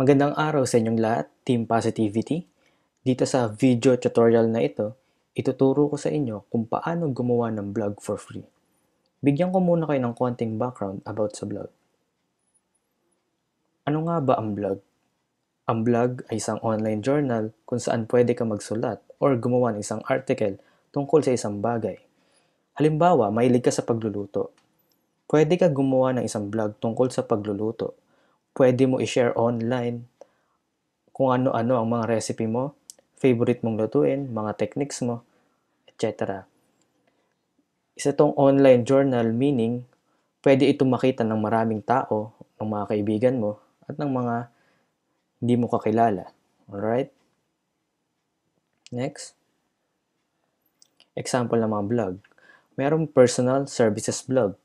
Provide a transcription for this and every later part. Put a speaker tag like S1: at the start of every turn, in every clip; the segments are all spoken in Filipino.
S1: Magandang araw sa inyong lahat, Team Positivity. Dito sa video tutorial na ito, ituturo ko sa inyo kung paano gumawa ng blog for free. Bigyan ko muna kayo ng konting background about sa blog. Ano nga ba ang blog? Ang blog ay isang online journal kung saan pwede ka magsulat or gumawa ng isang article tungkol sa isang bagay. Halimbawa, mahilig ka sa pagluluto. Pwede ka gumawa ng isang blog tungkol sa pagluluto. Pwede mo i-share online kung ano-ano ang mga recipe mo, favorite mong lutuin, mga techniques mo, etc. Isa tong online journal meaning pwede ito makita ng maraming tao, ng mga kaibigan mo, at ng mga hindi mo kakilala. Alright? Next. Example ng mga blog. Merong personal services blog.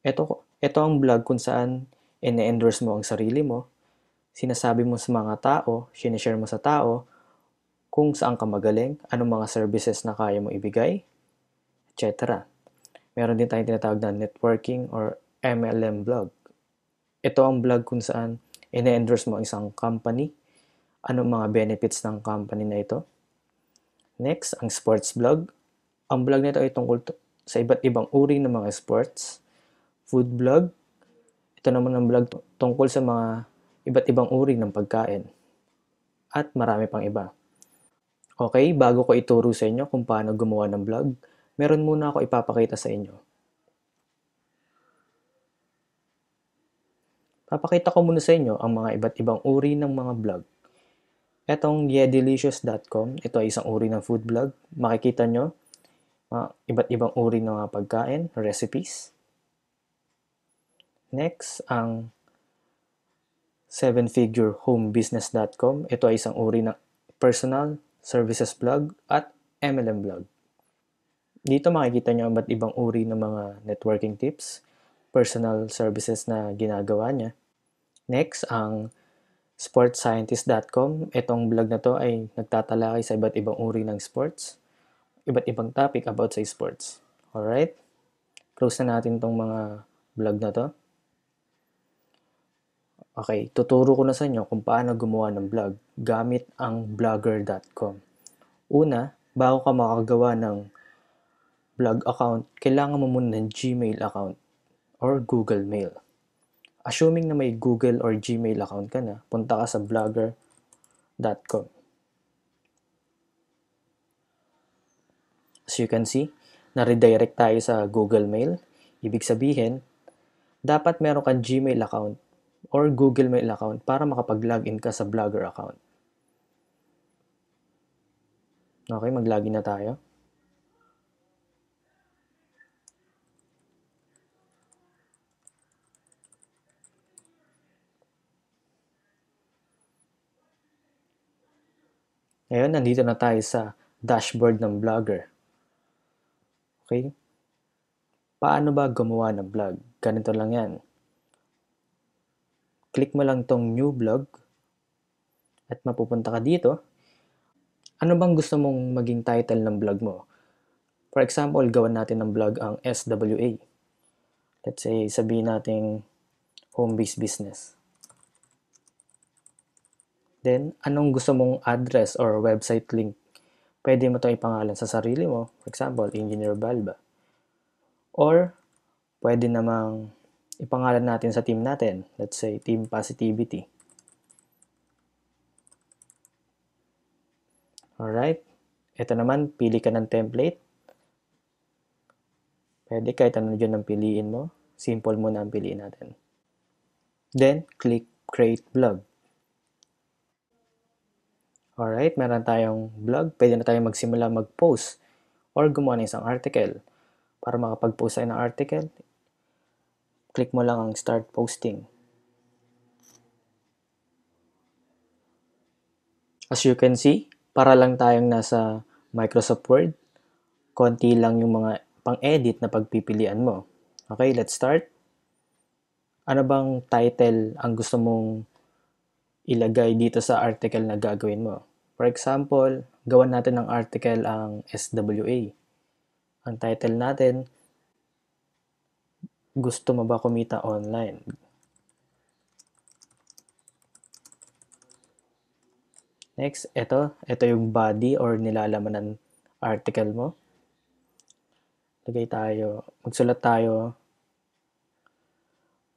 S1: Ito, ito ang blog kung saan ine-endorse mo ang sarili mo, sinasabi mo sa mga tao, sinishare mo sa tao, kung saan ka magaling, anong mga services na kaya mo ibigay, etc. Meron din tayong tinatawag na networking or MLM blog. Ito ang blog kung saan ine-endorse mo ang isang company, anong mga benefits ng company na ito. Next, ang sports blog. Ang blog nito ay tungkol sa iba't ibang uri ng mga sports. Food blog, ito naman ang vlog tungkol sa mga iba't ibang uri ng pagkain. At marami pang iba. Okay, bago ko ituro sa inyo kung paano gumawa ng vlog, meron muna ako ipapakita sa inyo. Papakita ko muna sa inyo ang mga iba't ibang uri ng mga vlog. Etong yedelicious.com, ito ay isang uri ng food blog. Makikita nyo, mga iba't ibang uri ng mga pagkain, recipes. Next, ang sevenfigurehomebusiness.com. Ito ay isang uri ng personal services blog at MLM blog. Dito makikita nyo ang ba't ibang uri ng mga networking tips, personal services na ginagawa niya. Next, ang sportscientist.com. Itong blog na to ay nagtatalakay sa iba't ibang uri ng sports, iba't ibang topic about sa sports. Alright? Close na natin tong mga blog na to. Okay, tuturo ko na sa inyo kung paano gumawa ng blog gamit ang blogger.com. Una, bago ka makagawa ng blog account, kailangan mo muna ng Gmail account or Google Mail. Assuming na may Google or Gmail account ka na, punta ka sa blogger.com. As you can see, na-redirect tayo sa Google Mail. Ibig sabihin, dapat meron kang Gmail account or Google Mail account para makapag-login ka sa Blogger account. Okay, mag-login na tayo. Ngayon, nandito na tayo sa dashboard ng Blogger. Okay? Paano ba gumawa ng blog? Ganito lang yan click mo lang tong new blog at mapupunta ka dito. Ano bang gusto mong maging title ng blog mo? For example, gawan natin ng blog ang SWA. Let's say, sabihin natin home-based business. Then, anong gusto mong address or website link? Pwede mo ito ipangalan sa sarili mo. For example, Engineer Balba. Or, pwede namang ipangalan natin sa team natin. Let's say, Team Positivity. Alright. Ito naman, pili ka ng template. Pwede kahit ano dyan ang piliin mo. Simple mo na ang piliin natin. Then, click Create Blog. Alright, meron tayong blog. Pwede na tayong magsimula mag-post or gumawa ng isang article. Para makapag-post tayo ng article, click mo lang ang start posting. As you can see, para lang tayong nasa Microsoft Word, konti lang yung mga pang-edit na pagpipilian mo. Okay, let's start. Ano bang title ang gusto mong ilagay dito sa article na gagawin mo? For example, gawan natin ng article ang SWA. Ang title natin, gusto mo ba kumita online? Next, ito. Ito yung body or nilalaman ng article mo. Lagay tayo, magsulat tayo.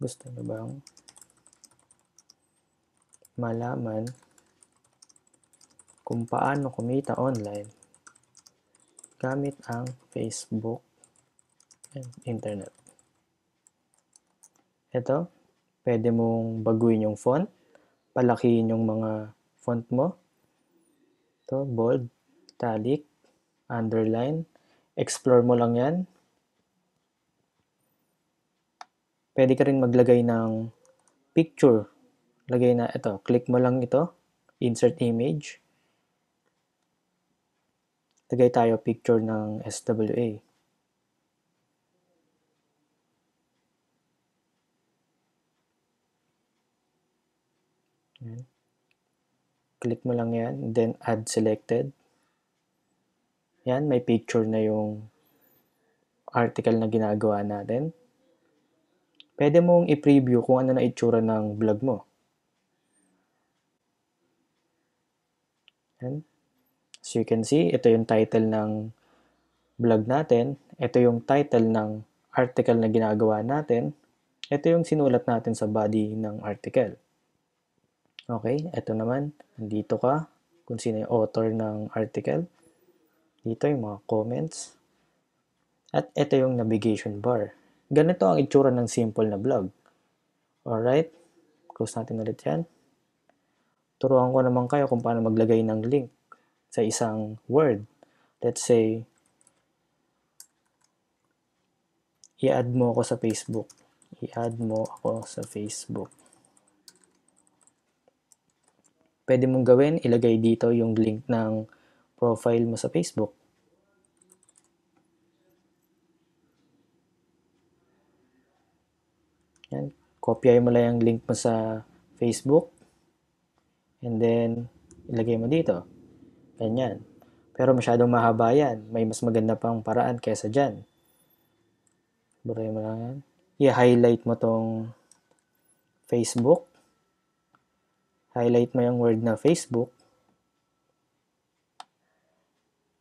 S1: Gusto nyo bang malaman kung paano kumita online gamit ang Facebook and internet. Ito, pwede mong baguhin yung font, palakihin yung mga font mo. Ito, bold, italic, underline, explore mo lang yan. Pwede ka rin maglagay ng picture. Lagay na ito, click mo lang ito, insert image. Lagay tayo picture ng SWA. Click mo lang yan, then add selected. Yan, may picture na yung article na ginagawa natin. Pwede mong i-preview kung ano na itsura ng blog mo. Yan. As you can see, ito yung title ng blog natin. Ito yung title ng article na ginagawa natin. Ito yung sinulat natin sa body ng article. Okay, ito naman, nandito ka, kung sino yung author ng article. Dito yung mga comments. At ito yung navigation bar. Ganito ang itsura ng simple na blog. Alright, close natin ulit yan. Turuan ko naman kayo kung paano maglagay ng link sa isang word. Let's say, i-add mo ako sa Facebook. I-add mo ako sa Facebook. Pwede mong gawin, ilagay dito yung link ng profile mo sa Facebook. Yan. Kopyay mo lang yung link mo sa Facebook. And then, ilagay mo dito. Ganyan. Pero masyadong mahaba yan. May mas maganda pang paraan kesa dyan. Buray mo lang yan. I-highlight mo tong Facebook highlight mo yung word na Facebook.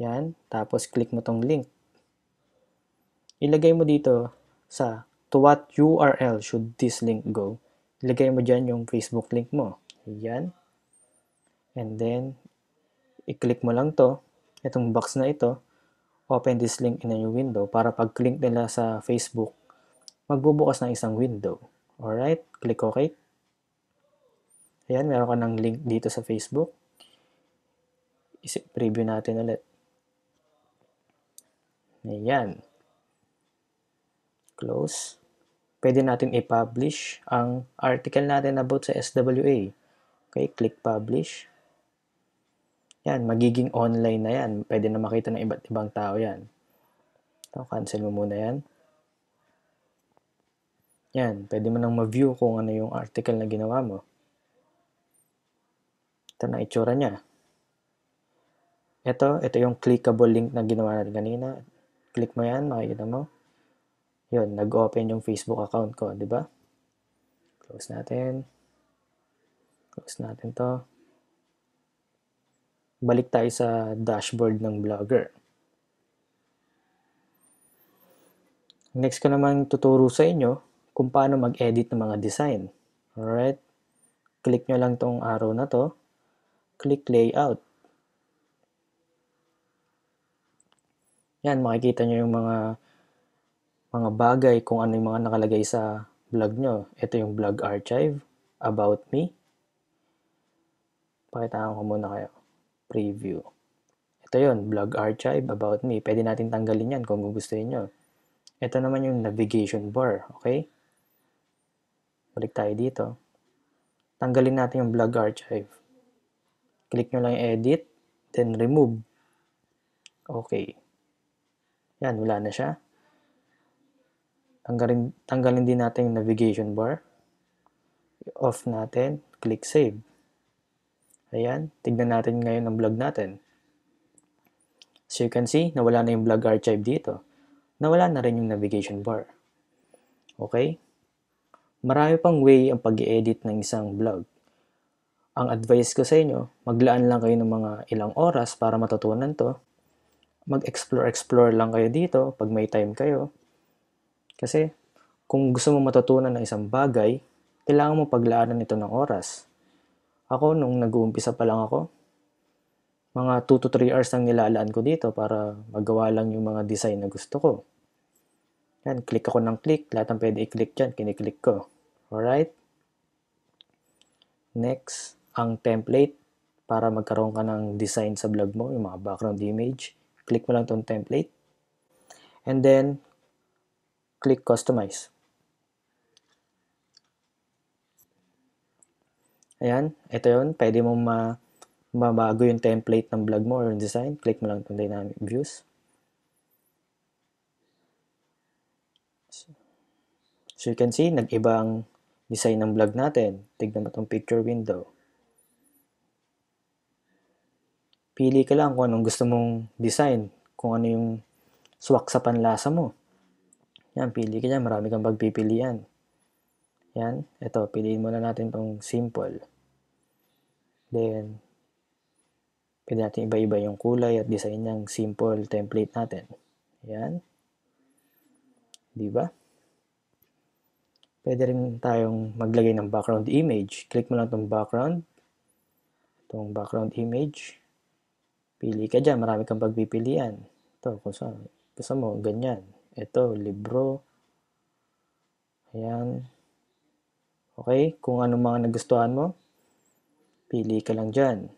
S1: Yan. Tapos, click mo tong link. Ilagay mo dito sa to what URL should this link go. Ilagay mo dyan yung Facebook link mo. Yan. And then, i-click mo lang to, itong box na ito, open this link in a new window para pag-click nila sa Facebook, magbubukas ng isang window. Alright? Click OK. Ayan, meron ka ng link dito sa Facebook. I-preview natin ulit. Ayan. Close. Pwede natin i-publish ang article natin about sa SWA. Okay, click publish. Yan, magiging online na yan. Pwede na makita ng iba't ibang tao yan. So, cancel mo muna yan. Yan, pwede mo nang ma-view kung ano yung article na ginawa mo. Ito na itsura niya. Ito, ito yung clickable link na ginawa natin kanina. Click mo yan, makikita mo. Yun, nag-open yung Facebook account ko, di ba? Close natin. Close natin to. Balik tayo sa dashboard ng Blogger. Next ko naman tuturo sa inyo kung paano mag-edit ng mga design. Alright? Click nyo lang tong arrow na to click layout. Yan, makikita nyo yung mga mga bagay kung ano yung mga nakalagay sa blog nyo. Ito yung blog archive, about me. Pakitaan ko muna kayo. Preview. Ito yon blog archive, about me. Pwede natin tanggalin yan kung gusto nyo. Ito naman yung navigation bar, okay? Balik tayo dito. Tanggalin natin yung blog archive. Click nyo lang yung edit, then remove. Okay. Yan, wala na siya. Tanggalin, tanggalin din natin yung navigation bar. Off natin. Click save. Ayan. Tignan natin ngayon ang vlog natin. So you can see, nawala na yung vlog archive dito. Nawala na rin yung navigation bar. Okay? Marami pang way ang pag edit ng isang vlog. Ang advice ko sa inyo, maglaan lang kayo ng mga ilang oras para matutunan to. Mag-explore-explore lang kayo dito pag may time kayo. Kasi kung gusto mo matutunan ng isang bagay, kailangan mo paglaanan ito ng oras. Ako, nung nag-uumpisa pa lang ako, mga 2 to 3 hours lang nilalaan ko dito para magawa lang yung mga design na gusto ko. Yan, click ako ng click. Lahat ng pwede i-click dyan, kiniklik ko. Alright? Next, ang template para magkaroon ka ng design sa blog mo, yung mga background image. Click mo lang tong template. And then, click customize. Ayan, ito yun. Pwede mo ma mabago yung template ng blog mo or design. Click mo lang itong dynamic views. So you can see, nag-iba ang design ng blog natin. Tignan mo itong picture window. Pili ka lang kung anong gusto mong design. Kung ano yung swak sa panlasa mo. Yan, pili ka dyan. Marami kang pagpipilian. Yan, ito, piliin muna natin itong simple. Then, pwede natin iba-iba yung kulay at design ng simple template natin. Yan. Di ba? Pwede rin tayong maglagay ng background image. Click mo lang itong background. Itong background image. Pili ka dyan. Marami kang pagpipilian. Ito, kung saan. Gusto mo, ganyan. Ito, libro. Ayan. Okay? Kung ano mga nagustuhan mo, pili ka lang dyan.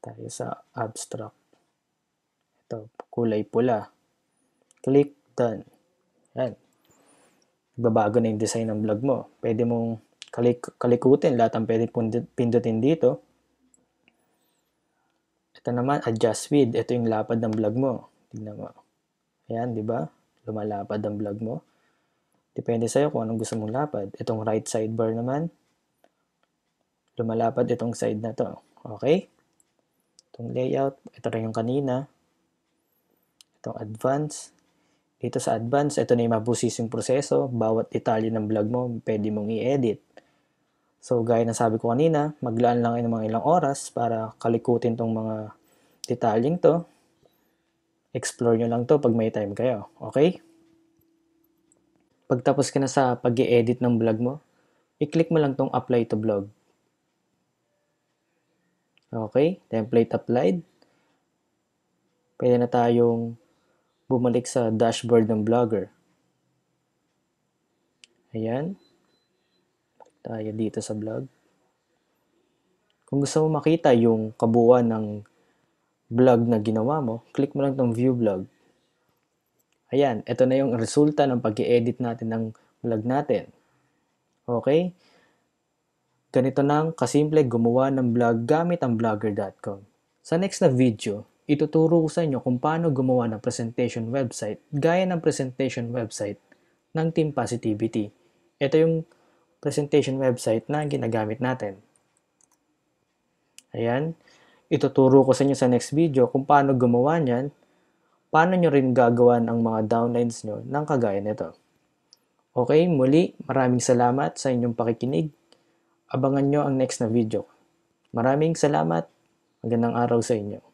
S1: Tayo sa abstract. Ito, kulay pula. Click done. Yan. Babago na yung design ng blog mo. Pwede mong kalik kalikutin lahat ang pwede pindutin dito. Ito naman, adjust with. Ito yung lapad ng blog mo. Tignan mo. Ayan, di ba? Lumalapad ang blog mo. Depende sa'yo kung anong gusto mong lapad. Itong right sidebar naman, lumalapad itong side na to. Okay? Itong layout, ito rin yung kanina. Itong advance. Dito sa advance, ito na yung mabusising proseso. Bawat detalye ng blog mo, pwede mong i-edit. So, gaya ng sabi ko kanina, maglaan lang kayo ng mga ilang oras para kalikutin tong mga detalyeng to. Explore nyo lang to pag may time kayo. Okay? Pagtapos ka na sa pag edit ng blog mo, i-click mo lang tong apply to blog. Okay, template applied. Pwede na tayong bumalik sa dashboard ng blogger. Ayan. Tayo dito sa blog. Kung gusto mo makita yung kabuuan ng blog na ginawa mo, click mo lang tong view blog. Ayan, ito na yung resulta ng pag edit natin ng vlog natin. Okay? Ganito nang kasimple gumawa ng vlog gamit ang vlogger.com. Sa next na video, ituturo ko sa inyo kung paano gumawa ng presentation website gaya ng presentation website ng Team Positivity. Ito yung presentation website na ginagamit natin. Ayan. Ituturo ko sa inyo sa next video kung paano gumawa niyan paano nyo rin gagawan ang mga downlines nyo ng kagaya nito. Okay, muli, maraming salamat sa inyong pakikinig. Abangan nyo ang next na video. Maraming salamat. Magandang araw sa inyo.